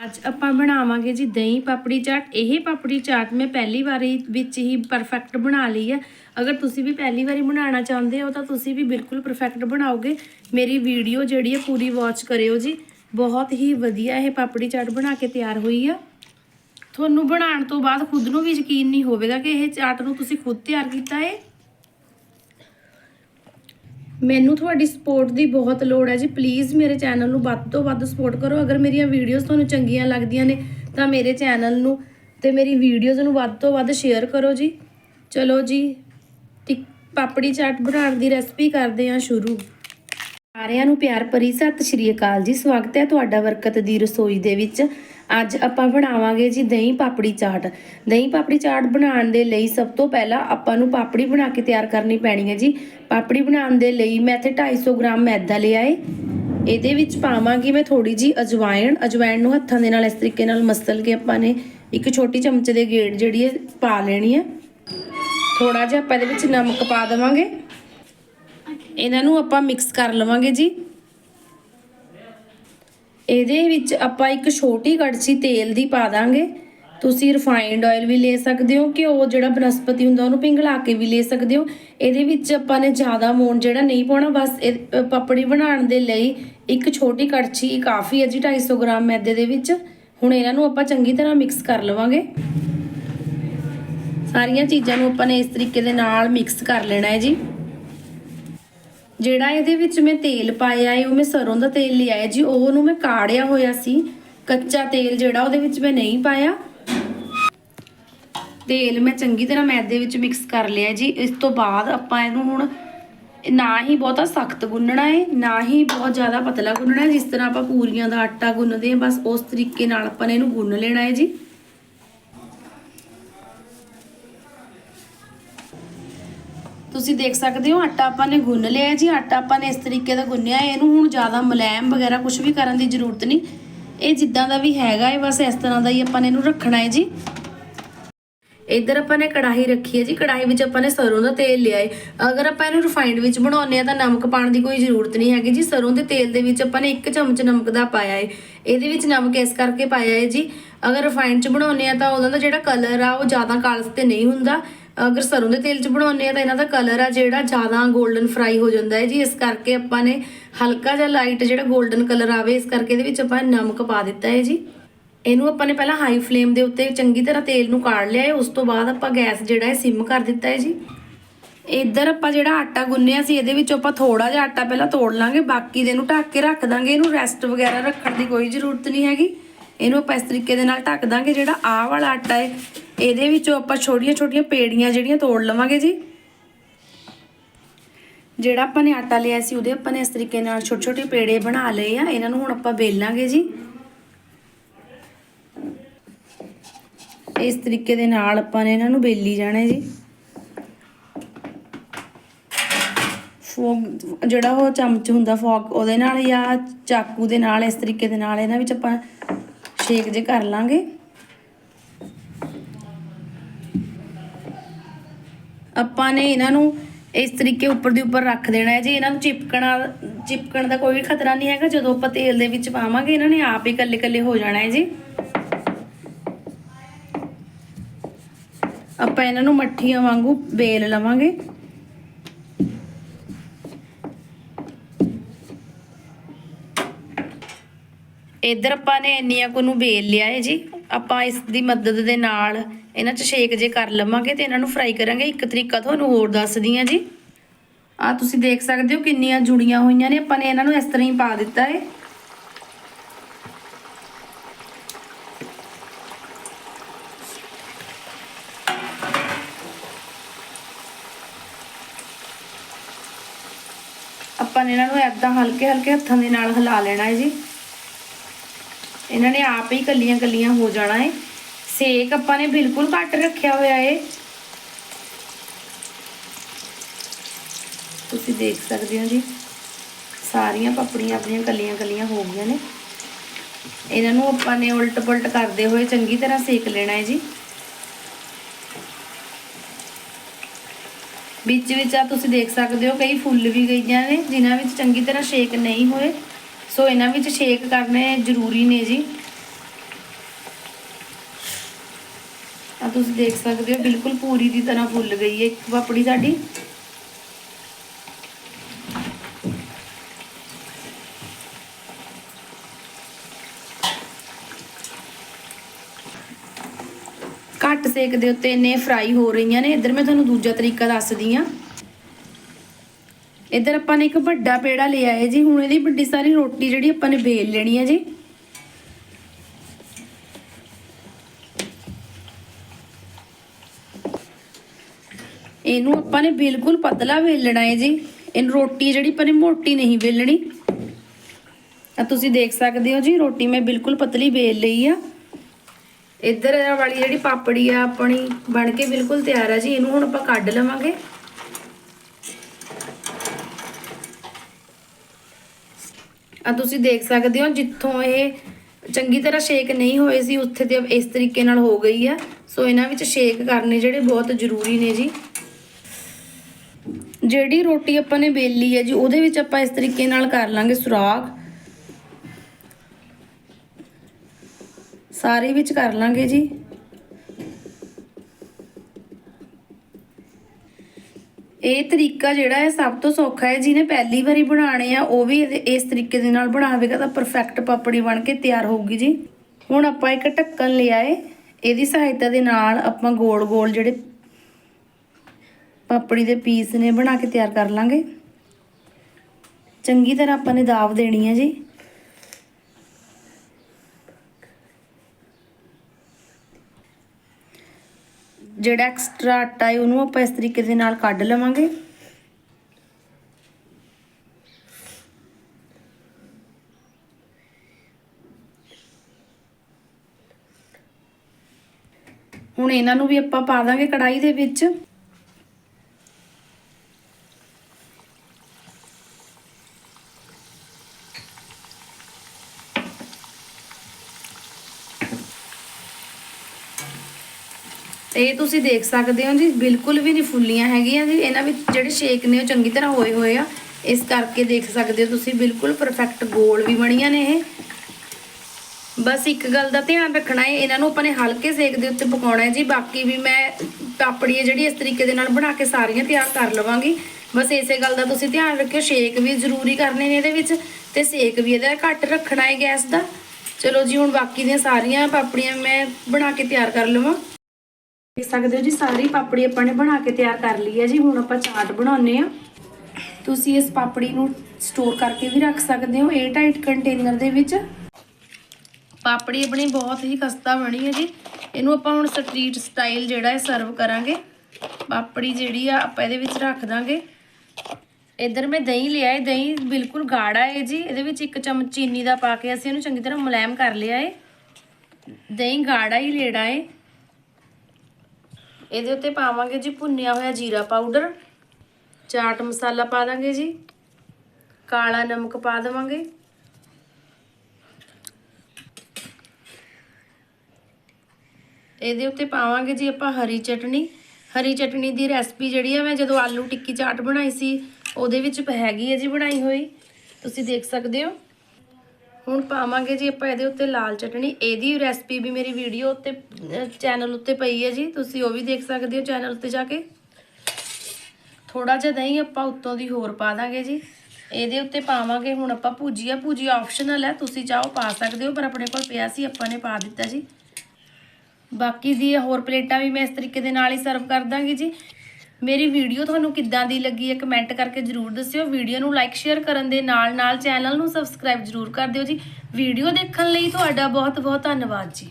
ਅੱਜ ਆਪਾਂ ਬਣਾਵਾਂਗੇ ਜੀ ਦਹੀਂ ਪਾਪੜੀ ਚਾਟ। ਇਹ ਪਾਪੜੀ ਚਾਟ ਮੈਂ ਪਹਿਲੀ ਵਾਰੀ ਵਿੱਚ ਹੀ ਪਰਫੈਕਟ ਬਣਾ ਲਈ ਹੈ ਅਗਰ ਤੁਸੀਂ ਵੀ ਪਹਿਲੀ ਵਾਰੀ ਬਣਾਉਣਾ ਚਾਹੁੰਦੇ ਹੋ ਤਾਂ ਤੁਸੀਂ ਵੀ ਬਿਲਕੁਲ ਪਰਫੈਕਟ ਬਣਾਓਗੇ। ਮੇਰੀ ਵੀਡੀਓ ਜਿਹੜੀ ਹੈ ਪੂਰੀ ਵਾਚ ਕਰਿਓ ਜੀ। ਬਹੁਤ ਹੀ ਵਧੀਆ ਇਹ ਪਾਪੜੀ ਚਾਟ ਬਣਾ ਕੇ ਤਿਆਰ ਹੋਈ ਆ। ਤੁਹਾਨੂੰ ਬਣਾਉਣ ਤੋਂ ਬਾਅਦ ਖੁਦ ਨੂੰ ਵੀ ਯਕੀਨ ਨਹੀਂ ਹੋਵੇਗਾ ਕਿ ਇਹ ਚਾਟ ਨੂੰ ਤੁਸੀਂ ਖੁਦ ਤਿਆਰ ਕੀਤਾ ਹੈ ਮੈਨੂੰ ਤੁਹਾਡੀ ਸਪੋਰਟ ਦੀ ਬਹੁਤ ਲੋੜ ਹੈ ਜੀ। ਪਲੀਜ਼ ਮੇਰੇ ਚੈਨਲ ਨੂੰ ਵੱਧ ਤੋਂ ਵੱਧ ਸਪੋਰਟ ਕਰੋ। ਅਗਰ ਮੇਰੀਆਂ ਵੀਡੀਓਜ਼ ਤੁਹਾਨੂੰ ਚੰਗੀਆਂ ਲੱਗਦੀਆਂ ਨੇ, ਤਾਂ ਮੇਰੇ ਚੈਨਲ ਨੂੰ ਤੇ ਮੇਰੀ ਵੀਡੀਓਜ਼ ਨੂੰ ਵੱਧ ਤੋਂ ਵੱਧ ਸ਼ੇਅਰ ਕਰੋ ਜੀ। ਚਲੋ ਜੀ ਟਿਕ ਪਾਪੜੀ ਚਾਟ ਬਣਾਉਣ ਦੀ ਰੈਸਪੀ ਕਰਦੇ ਹਾਂ ਸ਼ੁਰੂ। ਸਾਰਿਆਂ ਨੂੰ ਪਿਆਰ ਭਰੀ ਸਤਿ ਸ਼੍ਰੀ ਅਕਾਲ ਜੀ। ਸਵਾਗਤ ਹੈ ਤੁਹਾਡਾ ਬਰਕਤ ਦੀ ਰਸੋਈ ਦੇ ਵਿੱਚ। ਅੱਜ ਆਪਾਂ ਬਣਾਵਾਂਗੇ ਜੀ ਦਹੀਂ ਪਾਪੜੀ ਚਾਟ। ਦਹੀਂ ਪਾਪੜੀ ਚਾਟ ਬਣਾਉਣ ਦੇ ਲਈ ਸਭ ਤੋਂ ਪਹਿਲਾਂ ਆਪਾਂ ਨੂੰ ਪਾਪੜੀ ਬਣਾ ਕੇ ਤਿਆਰ ਕਰਨੀ ਪੈਣੀ ਹੈ ਜੀ। ਪਾਪੜੀ ਬਣਾਉਣ ਦੇ ਲਈ ਮੈਂ ਇੱਥੇ 250 ਗ੍ਰਾਮ ਮੈਦਾ ਲਿਆ ਏ। ਇਹਦੇ ਵਿੱਚ ਪਾਵਾਂਗੀ ਮੈਂ ਥੋੜੀ ਜੀ ਅਜਵਾਇਣ। ਅਜਵਾਇਣ ਨੂੰ ਹੱਥਾਂ ਦੇ ਨਾਲ ਇਸ ਤਰੀਕੇ ਨਾਲ ਮਸਲ ਕੇ ਆਪਾਂ ਨੇ ਇੱਕ ਛੋਟੀ ਚਮਚ ਦੇ ਗੇੜ ਜਿਹੜੀ ਹੈ ਪਾ ਲੈਣੀ ਹੈ। ਥੋੜਾ ਜਿਹਾ ਆਪਾਂ ਇਹਦੇ ਵਿੱਚ ਨਮਕ ਪਾ ਦੇਵਾਂਗੇ। ਇਹਨਾਂ ਨੂੰ ਆਪਾਂ ਮਿਕਸ ਕਰ ਲਵਾਂਗੇ ਜੀ। ਇਹਦੇ ਵਿੱਚ ਆਪਾਂ ਇੱਕ ਛੋਟੀ ਕੜਛੀ ਤੇਲ ਦੀ ਪਾ ਦਾਂਗੇ। ਤੁਸੀਂ ਰਿਫਾਈਨਡ ਆਇਲ ਵੀ ਲੈ ਸਕਦੇ ਹੋ ਘਿਓ ਜਿਹੜਾ ਬਨਸਪਤੀ ਹੁੰਦਾ ਉਹਨੂੰ ਪਿੰਗਲਾ ਕੇ ਵੀ ਲੈ ਸਕਦੇ ਹੋ। ਇਹਦੇ ਵਿੱਚ ਆਪਾਂ ਨੇ ਜ਼ਿਆਦਾ ਮੋਣ ਜਿਹੜਾ ਨਹੀਂ ਪਾਉਣਾ ਬਸ ਇਹ ਅ, ਪਾਪੜੀ ਬਣਾਉਣ ਦੇ ਲਈ ਇੱਕ ਛੋਟੀ ਕੜਛੀ ਕਾਫੀ ਹੈ ਜੀ 250 ਗ੍ਰਾਮ ਮੈਦੇ ਦੇ ਵਿੱਚ। ਹੁਣ ਇਹਨਾਂ ਨੂੰ ਆਪਾਂ ਚੰਗੀ ਤਰ੍ਹਾਂ ਮਿਕਸ ਕਰ ਲਵਾਂਗੇ। ਸਾਰੀਆਂ ਚੀਜ਼ਾਂ ਨੂੰ ਆਪਾਂ ਨੇ ਇਸ ਤਰੀਕੇ ਦੇ ਨਾਲ ਮਿਕਸ ਕਰ ਲੈਣਾ ਹੈ ਜੀ। ਜਿਹੜਾ ਇਹਦੇ ਵਿੱਚ ਮੈਂ ਤੇਲ ਪਾਇਆ ਹੈ ਉਹ ਮੈਂ ਸਰੋਂ ਦਾ ਤੇਲ ਲਿਆ ਹੈ ਜੀ, ਉਹਨੂੰ ਮੈਂ ਕਾੜਿਆ ਹੋਇਆ ਸੀ। ਕੱਚਾ ਤੇਲ ਜਿਹੜਾ ਉਹਦੇ ਵਿੱਚ ਮੈਂ ਨਹੀਂ ਪਾਇਆ। ਤੇਲ ਮੈਂ ਚੰਗੀ ਤਰ੍ਹਾਂ ਮੈਦੇ ਵਿੱਚ ਮਿਕਸ ਕਰ ਲਿਆ ਜੀ। ਇਸ ਤੋਂ ਬਾਅਦ ਆਪਾਂ ਇਹਨੂੰ ਹੁਣ ਨਾ ਹੀ ਬਹੁਤਾ ਸਖਤ ਗੁੰਨਣਾ ਹੈ ਨਾ ਹੀ ਬਹੁਤ ਜ਼ਿਆਦਾ ਪਤਲਾ ਗੁੰਨਣਾ ਹੈ ਜਿਸ ਤਰ੍ਹਾਂ ਆਪਾਂ ਪੂਰੀਆਂ ਦਾ ਆਟਾ ਗੁੰਨਦੇ ਹਾਂ ਬਸ ਉਸ ਤਰੀਕੇ ਨਾਲ ਆਪਾਂ ਨੇ ਇਹਨੂੰ ਗੁੰਨ ਲੈਣਾ ਹੈ ਜੀ। ਤੁਸੀਂ ਦੇਖ ਸਕਦੇ ਹੋ, ਆਟਾ ਆਪਾਂ ਨੇ ਗੁੰਨ ਲਿਆ ਜੀ, ਆਟਾ ਆਪਾਂ ਨੇ ਇਸ ਤਰੀਕੇ ਦਾ ਗੁੰਨਿਆ, ਇਹਨੂੰ ਹੁਣ ਜ਼ਿਆਦਾ ਮੁਲਾਇਮ ਵਗੈਰਾ ਕੁਝ ਵੀ ਕਰਨ ਦੀ ਜ਼ਰੂਰਤ ਨਹੀਂ। ਇਹ ਜਿੱਦਾਂ ਦਾ ਵੀ ਹੈਗਾ ਹੈ ਬਸ ਇਸ ਤਰ੍ਹਾਂ ਦਾ ਹੀ ਆਪਾਂ ਨੇ ਇਹਨੂੰ ਰੱਖਣਾ ਹੈ ਜੀ। ਇੱਧਰ ਆਪਾਂ ਨੇ ਕੜਾਹੀ ਰੱਖੀ ਹੈ ਜੀ, ਕੜਾਹੀ ਵਿੱਚ ਆਪਾਂ ਨੇ ਸਰੋਂ ਦਾ ਤੇਲ ਲਿਆ ਹੈ ਅਗਰ ਆਪਾਂ ਇਹਨੂੰ ਰਿਫਾਈਨਡ ਵਿੱਚ ਬਣਾਉਂਦੇ ਆ ਤਾਂ ਨਮਕ ਪਾਉਣ ਦੀ ਕੋਈ ਜ਼ਰੂਰਤ ਨਹੀਂ ਹੈਗੀ ਜੀ। ਸਰੋਂ ਦੇ ਤੇਲ ਦੇ ਵਿੱਚ ਆਪਾਂ ਨੇ 1 ਚਮਚ ਨਮਕ ਦਾ ਪਾਇਆ ਹੈ ਇਹਦੇ ਵਿੱਚ ਨਮਕ ਇਸ ਕਰਕੇ ਪਾਇਆ ਹੈ ਜੀ। ਅਗਰ ਰਿਫਾਈਨਡ 'ਚ ਬਣਾਉਂਦੇ ਆ ਤਾਂ ਉਹਨਾਂ ਦਾ ਜਿਹੜਾ ਕਲਰ ਆ, ਉਹ ਜ਼ਿਆਦਾ ਕਾਲਸ ਤੇ ਨਹੀਂ ਹੁੰਦਾ। ਅਗਰ ਸਰੋਂ ਦੇ ਤੇਲ 'ਚ ਬਣਾਉਂਦੇ ਆ ਤਾਂ ਇਹਨਾਂ ਦਾ ਕਲਰ ਆ ਜਿਹੜਾ ਜ਼ਿਆਦਾ 골ਡਨ ਫਰਾਈ ਹੋ ਜਾਂਦਾ ਹੈ ਜੀ। ਇਸ ਕਰਕੇ ਆਪਾਂ ਨੇ ਹਲਕਾ ਜਿਹਾ ਲਾਈਟ ਜਿਹੜਾ 골ਡਨ ਕਲਰ ਆਵੇ, ਇਸ ਕਰਕੇ ਇਹਦੇ ਵਿੱਚ ਆਪਾਂ ਨਮਕ ਪਾ ਦਿੱਤਾ ਹੈ ਜੀ। ਇਹਨੂੰ ਆਪਾਂ ਨੇ ਪਹਿਲਾਂ ਹਾਈ ਫਲੇਮ ਦੇ ਉੱਤੇ ਚੰਗੀ ਤਰ੍ਹਾਂ ਤੇਲ ਨੂੰ ਕਾੜ ਲਿਆ ਹੈ। ਉਸ ਤੋਂ ਬਾਅਦ ਆਪਾਂ ਗੈਸ ਜਿਹੜਾ ਹੈ, ਸਿਮ ਕਰ ਦਿੱਤਾ ਹੈ ਜੀ। ਇੱਧਰ ਆਪਾਂ ਜਿਹੜਾ ਆਟਾ ਗੁੰਨਿਆ ਸੀ, ਇਹਦੇ ਵਿੱਚ ਆਪਾਂ ਥੋੜਾ ਜਿਹਾ ਆਟਾ ਪਹਿਲਾਂ ਤੋੜ ਲਾਂਗੇ। ਬਾਕੀ ਦੇ ਨੂੰ ਢੱਕ ਕੇ ਰੱਖ ਦਾਂਗੇ। ਇਹਨੂੰ ਰੈਸਟ ਵਗੈਰਾ ਰੱਖਣ ਦੀ ਕੋਈ ਜ਼ਰੂਰਤ ਨਹੀਂ ਹੈਗੀ। ਇਹਨੂੰ ਆਪਾਂ ਇਸ ਤਰੀਕੇ ਦੇ ਨਾਲ ਢੱਕ ਦਾਂਗੇ। ਜਿਹੜਾ ਆਹ ਵਾਲਾ ਆਟਾ ਹੈ ਇਹਦੇ ਵਿੱਚੋਂ ਆਪਾਂ ਛੋਟੀਆਂ ਛੋਟੀਆਂ ਪੇੜੀਆਂ ਜਿਹੜੀਆਂ ਤੋੜ ਲਵਾਂਗੇ ਜੀ। ਜਿਹੜਾ ਆਪਾਂ ਨੇ ਆਟਾ ਲਿਆ ਸੀ, ਉਹਦੇ ਆਪਾਂ ਨੇ ਇਸ ਤਰੀਕੇ ਨਾਲ ਛੋਟੇ ਛੋਟੇ ਪੇੜੇ ਬਣਾ ਲਏ ਆ। ਇਹਨਾਂ ਨੂੰ ਹੁਣ ਆਪਾਂ ਵੇਲਾਂਗੇ ਜੀ। ਇਸ ਤਰੀਕੇ ਦੇ ਨਾਲ ਆਪਾਂ ਨੇ ਇਹਨਾਂ ਨੂੰ ਵੇਲੀ ਜਾਣਾ ਜੀ। ਫੋਕ ਜਿਹੜਾ ਉਹ ਚਮਚ ਹੁੰਦਾ ਫੋਕ ਉਹਦੇ ਨਾਲ ਜਾਂ ਚਾਕੂ ਦੇ ਨਾਲ, ਇਸ ਤਰੀਕੇ ਦੇ ਨਾਲ ਇਹਨਾਂ ਵਿੱਚ ਆਪਾਂ ਸ਼ੇਕ ਜੇ ਕਰ ਲਾਂਗੇ। ਆਪਾਂ ਨੇ ਇਹਨਾਂ ਨੂੰ ਇਸ ਤਰੀਕੇ ਉੱਪਰ ਦੀ ਉੱਪਰ ਰੱਖ ਦੇਣਾ ਹੈ। ਜੀ ਇਹਨਾਂ ਨੂੰ ਚਿਪਕਣਾ, ਚਿਪਕਣ ਦਾ ਕੋਈ ਖਤਰਾ ਨਹੀਂ ਹੈਗਾ, ਜਦੋਂ ਆਪਾਂ ਤੇਲ ਦੇ ਵਿੱਚ ਪਾਵਾਂਗੇ, ਇਹਨਾਂ ਨੇ ਆਪ ਹੀ ਕੱਲੇ ਕੱਲੇ ਹੋ ਜਾਣਾ ਹੈ ਜੀ। ਆਪਾਂ ਇਹਨਾਂ ਨੂੰ ਮੱਠੀਆਂ ਵਾਂਗੂ ਬੇਲ ਲਵਾਂਗੇ। ਇੱਧਰ ਆਪਾਂ ਨੇ ਇੰਨੀਆਂ ਕੁ ਨੂੰ ਬੇਲ ਲਿਆ ਹੈ ਜੀ। ਆਪਾਂ ਇਸ ਦੀ ਮਦਦ ਦੇ ਨਾਲ ਇਹਨਾਂ 'ਚ ਸ਼ੇਕ ਜੇ ਕਰ ਲਵਾਂਗੇ ਤੇ ਇਹਨਾਂ ਨੂੰ ਫਰਾਈ ਕਰਾਂਗੇ। ਇੱਕ ਤਰੀਕਾ ਤੁਹਾਨੂੰ ਹੋਰ ਦੱਸਦੀ ਹਾਂ ਜੀ। ਆ ਤੁਸੀਂ ਦੇਖ ਸਕਦੇ ਹੋ ਕਿੰਨੀਆਂ ਜੁੜੀਆਂ ਹੋਈਆਂ ਨੇ। ਆਪਾਂ ਨੇ ਇਹਨਾਂ ਨੂੰ ਇਸ ਤਰ੍ਹਾਂ ਹੀ ਪਾ ਦਿੱਤਾ ਹੈ ਆਪਾਂ ਨੇ ਇਹਨਾਂ ਨੂੰ ਏਦਾਂ ਹਲਕੇ ਹਲਕੇ ਹੱਥਾਂ ਦੇ ਨਾਲ ਹਿਲਾ ਲੈਣਾ ਹੈ ਜੀ। ਇਹਨਾਂ ਨੇ ਆਪ ਹੀ ਕੱਲੀਆਂ ਕੱਲੀਆਂ ਹੋ ਜਾਣਾ ਹੈ ਸੇਕ ਆਪਾਂ ਨੇ ਬਿਲਕੁਲ ਘੱਟ ਰੱਖਿਆ ਹੋਇਆ ਹੈ ਤੁਸੀਂ ਦੇਖ ਸਕਦੇ ਹੋ ਜੀ, ਸਾਰੀਆਂ ਪਪੜੀਆਂ ਆਪਣੀਆਂ ਕੱਲੀਆਂ ਕੱਲੀਆਂ ਹੋ ਗਈਆਂ ਨੇ। ਇਹਨਾਂ ਨੂੰ ਆਪਾਂ ਨੇ ਉਲਟ ਪੁਲਟ ਕਰਦੇ ਹੋਏ ਚੰਗੀ ਤਰ੍ਹਾਂ ਸੇਕ ਲੈਣਾ ਹੈ ਜੀ। ਵਿੱਚ ਵਿੱਚ ਆ ਤੁਸੀਂ ਦੇਖ ਸਕਦੇ ਹੋ ਕਈ ਫੁੱਲ ਵੀ ਗਈਆਂ ਨੇ, ਜਿਨ੍ਹਾਂ ਵਿੱਚ ਚੰਗੀ ਤਰ੍ਹਾਂ ਸ਼ੇਕ ਨਹੀਂ ਹੋਏ। ਸੋ ਇਹਨਾਂ ਵਿੱਚ ਸ਼ੇਕ ਕਰਨੇ ਜ਼ਰੂਰੀ ਨੇ ਜੀ। ਆ ਤੁਸੀਂ ਦੇਖ ਸਕਦੇ ਹੋ, ਬਿਲਕੁਲ ਪੂਰੀ ਦੀ ਤਰ੍ਹਾਂ ਫੁੱਲ ਗਈ ਹੈ। ਇੱਕ ਪਾਪੜੀ ਸਾਡੀ। ਘੱਟ ਸੇਕ ਦੇ ਉੱਤੇ ਨੇ ਫਰਾਈ ਹੋ ਰਹੀਆਂ ਨੇ। ਇੱਧਰ ਮੈਂ ਤੁਹਾਨੂੰ ਦੂਜਾ ਤਰੀਕਾ ਦੱਸਦੀ ਆ ਇੱਧਰ ਆਪਾਂ ਨੇ ਇੱਕ ਵੱਡਾ ਪੇੜਾ ਲਿਆ ਹੈ ਜੀ, ਹੁਣ ਇਹਦੀ ਵੱਡੀ ਸਾਰੀ ਰੋਟੀ ਜਿਹੜੀ ਆਪਾਂ ਨੇ ਵੇਲ ਲੈਣੀ ਹੈ ਜੀ। ਇਹਨੂੰ ਆਪਾਂ ਨੇ ਬਿਲਕੁਲ ਪਤਲਾ ਵੇਲਣਾ ਹੈ ਜੀ। ਇਹਨੂੰ ਰੋਟੀ ਜਿਹੜੀ ਆਪਾਂ ਨੇ ਮੋਟੀ ਨਹੀਂ ਵੇਲਣੀ। ਆ ਤੁਸੀਂ ਦੇਖ ਸਕਦੇ ਹੋ ਜੀ, ਰੋਟੀ ਮੈਂ ਬਿਲਕੁਲ ਪਤਲੀ ਵੇਲ ਲਈ ਆ। ਇੱਧਰ ਵਾਲੀ ਜਿਹੜੀ ਪਾਪੜੀ ਆ ਆਪਣੀ ਬਣ ਕੇ ਬਿਲਕੁਲ ਤਿਆਰ ਆ ਜੀ, ਇਹਨੂੰ ਹੁਣ ਆਪਾਂ ਕੱਢ ਲਵਾਂਗੇ। ਆ ਤੁਸੀਂ ਦੇਖ ਸਕਦੇ ਹੋ ਜਿੱਥੋਂ ਇਹ ਚੰਗੀ ਤਰ੍ਹਾਂ ਸ਼ੇਕ ਨਹੀਂ ਹੋਏ ਸੀ, ਉੱਥੇ ਤੇ ਇਸ ਤਰੀਕੇ ਨਾਲ ਹੋ ਗਈ ਆ। ਸੋ ਇਹਨਾਂ ਵਿੱਚ ਸ਼ੇਕ ਕਰਨੇ ਜਿਹੜੇ ਬਹੁਤ ਜ਼ਰੂਰੀ ਨੇ ਜੀ। ਜਿਹੜੀ ਰੋਟੀ ਆਪਾਂ ਨੇ ਵੇਲੀ ਹੈ ਜੀ, ਉਹਦੇ ਵਿੱਚ ਆਪਾਂ ਇਸ ਤਰੀਕੇ ਨਾਲ ਕਰ ਲਾਂਗੇ ਸੁਰਾਖ। ਸਾਰੇ ਵਿੱਚ ਕਰ ਲਾਂਗੇ ਜੀ। ਇਹ ਤਰੀਕਾ ਜਿਹੜਾ ਹੈ ਸਭ ਤੋਂ ਸੌਖਾ ਹੈ, ਜਿਹਨੇ ਪਹਿਲੀ ਵਾਰੀ ਬਣਾਣੇ ਆ, ਉਹ ਵੀ ਇਹਦੇ- ਇਸ ਤਰੀਕੇ ਦੇ ਨਾਲ ਬਣਾਵੇਗਾ ਤਾਂ ਪਰਫੈਕਟ ਪਾਪੜੀ ਬਣ ਕੇ ਤਿਆਰ ਹੋਊਗੀ ਜੀ। ਹੁਣ ਆਪਾਂ ਇੱਕ ਢੱਕਣ ਲਿਆ ਏ, ਇਹਦੀ ਸਹਾਇਤਾ ਦੇ ਨਾਲ ਆਪਾਂ ਗੋਲ ਗੋਲ ਜਿਹੜੇ ਪਾਪੜੀ ਦੇ ਪੀਸ ਨੇ ਬਣਾ ਕੇ ਤਿਆਰ ਕਰ ਲਾਂਗੇ। ਚੰਗੀ ਤਰ੍ਹਾਂ ਆਪਾਂ ਨੇ ਦਾਬ ਦੇਣੀ ਹੈ ਜੀ। ਜਿਹੜਾ ਐਕਸਟਰਾ ਆਟਾ ਹੈ, ਉਹਨੂੰ ਆਪਾਂ ਇਸ ਤਰੀਕੇ ਦੇ ਨਾਲ ਕੱਢ ਲਵਾਂਗੇ। ਹੁਣ ਇਹਨਾਂ ਨੂੰ ਵੀ ਆਪਾਂ ਪਾ ਦਾਂਗੇ ਕੜਾਈ ਦੇ ਵਿੱਚ। ਇਹ ਤੁਸੀਂ ਦੇਖ ਸਕਦੇ ਹੋ ਜੀ, ਬਿਲਕੁਲ ਵੀ ਨਹੀਂ ਫੁੱਲੀਆਂ ਹੈਗੀਆਂ ਜੀ। ਇਹਨਾਂ ਵਿੱਚ ਜਿਹੜੇ ਸ਼ੇਕ ਨੇ ਉਹ ਚੰਗੀ ਤਰ੍ਹਾਂ ਹੋਏ ਹੋਏ ਆ। ਇਸ ਕਰਕੇ ਦੇਖ ਸਕਦੇ ਹੋ ਤੁਸੀਂ, ਬਿਲਕੁਲ ਪਰਫੈਕਟ ਗੋਲ ਵੀ ਬਣੀਆਂ ਨੇ ਇਹ। ਬਸ ਇੱਕ ਗੱਲ ਦਾ ਧਿਆਨ ਰੱਖਣਾ ਹੈ, ਇਹਨਾਂ ਨੂੰ ਆਪਾਂ ਨੇ ਹਲਕੇ ਸੇਕ ਦੇ ਉੱਤੇ ਪਕਾਉਣਾ ਹੈ ਜੀ। ਬਾਕੀ ਵੀ ਮੈਂ ਪਾਪੜੀ ਹੈ ਜਿਹੜੀ ਇਸ ਤਰੀਕੇ ਦੇ ਨਾਲ ਬਣਾ ਕੇ ਸਾਰੀਆਂ ਤਿਆਰ ਕਰ ਲਵਾਂਗੀ। ਬਸ ਇਸੇ ਗੱਲ ਦਾ ਤੁਸੀਂ ਧਿਆਨ ਰੱਖਿਓ, ਸ਼ੇਕ ਵੀ ਜ਼ਰੂਰੀ ਕਰਨੇ ਨੇ ਇਹਦੇ ਵਿੱਚ ਤੇ ਸੇਕ ਵੀ ਇਹਦਾ ਘੱਟ ਰੱਖਣਾ ਹੈ ਗੈਸ ਦਾ। ਚਲੋ ਜੀ, ਹੁਣ ਬਾਕੀ ਦੀਆਂ ਸਾਰੀਆਂ ਪਾਪੜੀਆਂ ਮੈਂ ਬਣਾ ਕੇ ਤਿਆਰ ਕਰ ਲਵਾਂ। ਦੇਖ ਸਕਦੇ ਹੋ ਜੀ, ਸਾਰੀ ਪਾਪੜੀ ਆਪਾਂ ਨੇ ਬਣਾ ਕੇ ਤਿਆਰ ਕਰ ਲਈ ਹੈ ਜੀ। ਹੁਣ ਆਪਾਂ ਚਾਟ ਬਣਾਉਨੇ ਆ ਤੁਸੀਂ ਇਸ ਪਾਪੜੀ ਨੂੰ ਸਟੋਰ ਕਰਕੇ ਵੀ ਰੱਖ ਸਕਦੇ ਹੋ 에ਅਰ ਟਾਈਟ ਕੰਟੇਨਰ ਦੇ ਵਿੱਚ। ਪਾਪੜੀ ਆਪਣੀ ਬਹੁਤ ਹੀ ਖਸਤਾ ਬਣੀ ਹੈ ਜੀ। ਇਹਨੂੰ ਆਪਾਂ ਹੁਣ ਸਟਰੀਟ ਸਟਾਈਲ ਜਿਹੜਾ ਹੈ ਸਰਵ ਕਰਾਂਗੇ। ਪਾਪੜੀ ਜਿਹੜੀ ਆ, ਆਪਾਂ ਇਹਦੇ ਵਿੱਚ ਰੱਖ ਦਾਂਗੇ। ਇੱਧਰ ਮੈਂ ਦਹੀਂ ਲਿਆ ਹੈ, ਦਹੀਂ ਬਿਲਕੁਲ ਗਾੜਾ ਹੈ ਜੀ। ਇਹਦੇ ਵਿੱਚ ਇੱਕ ਚਮਚ ਚੀਨੀ ਦਾ ਪਾ ਕੇ ਅਸੀਂ ਇਹਨੂੰ ਚੰਗੀ ਤਰ੍ਹਾਂ ਮੁਲਾਇਮ ਕਰ ਲਿਆ ਹੈ। ਦਹੀਂ ਗਾੜਾ ਹੀ ਲੈਣਾ ਹੈ। ਇਹਦੇ ਉੱਤੇ ਪਾਵਾਂਗੇ ਜੀ ਭੁੰਨਿਆ ਹੋਇਆ ਜੀਰਾ ਪਾਊਡਰ। ਚਾਟ ਮਸਾਲਾ ਪਾ ਦਾਂਗੇ ਜੀ। ਕਾਲਾ ਨਮਕ ਪਾ ਦੇਵਾਂਗੇ। ਇਹਦੇ ਉੱਤੇ ਪਾਵਾਂਗੇ ਜੀ ਆਪਾਂ ਹਰੀ ਚਟਣੀ ਹਰੀ ਚਟਣੀ ਦੀ ਰੈਸਪੀ ਜਿਹੜੀ ਆ, ਮੈਂ ਜਦੋਂ ਆਲੂ ਟਿੱਕੀ ਚਾਟ ਬਣਾਈ ਸੀ, ਉਹਦੇ ਵਿੱਚ ਹੈਗੀ ਹੈ ਜੀ ਬਣਾਈ ਹੋਈ। ਤੁਸੀਂ ਦੇਖ ਸਕਦੇ ਹੋ। ਹੁਣ ਪਾਵਾਂਗੇ ਜੀ ਆਪਾਂ ਇਹਦੇ ਉੱਤੇ ਲਾਲ ਚਟਣੀ ਇਹਦੀ ਰੈਸਪੀ ਵੀ ਮੇਰੀ ਵੀਡੀਓ ਉੱਤੇ ਚੈਨਲ ਉੱਤੇ ਪਈ ਹੈ ਜੀ। ਤੁਸੀਂ ਉਹ ਵੀ ਦੇਖ ਸਕਦੇ ਹੋ ਚੈਨਲ ਉੱਤੇ ਜਾ ਕੇ। ਥੋੜਾ ਜਿਹਾ ਦਹੀਂ ਆਪਾਂ ਉੱਤੋਂ ਦੀ ਹੋਰ ਪਾ ਦਾਂਗੇ ਜੀ। ਇਹਦੇ ਉੱਤੇ ਪਾਵਾਂਗੇ ਹੁਣ ਆਪਾਂ ਭੁਜੀਆ ਭੁਜੀਆ ਆਪਸ਼ਨਲ ਹੈ, ਤੁਸੀਂ ਚਾਹੋ ਪਾ ਸਕਦੇ ਹੋ, ਪਰ ਆਪਣੇ ਕੋਲ ਪਿਆ ਸੀ, ਆਪਾਂ ਨੇ ਪਾ ਦਿੱਤਾ ਜੀ। ਬਾਕੀ ਦੀ ਹੋਰ ਪਲੇਟਾਂ ਵੀ ਮੈਂ ਇਸ ਤਰੀਕੇ ਦੇ ਨਾਲ ਹੀ ਸਰਵ ਕਰ ਦਾਂਗੀ ਜੀ। ਮੇਰੀ ਵੀਡੀਓ ਤੁਹਾਨੂੰ ਕਿੱਦਾਂ ਦੀ ਲੱਗੀ ਹੈ ਕਮੈਂਟ ਕਰਕੇ ਜਰੂਰ ਦੱਸਿਓ। ਵੀਡੀਓ ਨੂੰ ਲਾਈਕ ਸ਼ੇਅਰ ਕਰਨ ਦੇ ਨਾਲ ਨਾਲ ਚੈਨਲ ਨੂੰ ਸਬਸਕ੍ਰਾਈਬ ਜਰੂਰ ਕਰ ਦਿਓ ਜੀ। ਵੀਡੀਓ ਦੇਖਣ ਲਈ ਤੁਹਾਡਾ ਬਹੁਤ ਬਹੁਤ ਧੰਨਵਾਦ ਜੀ।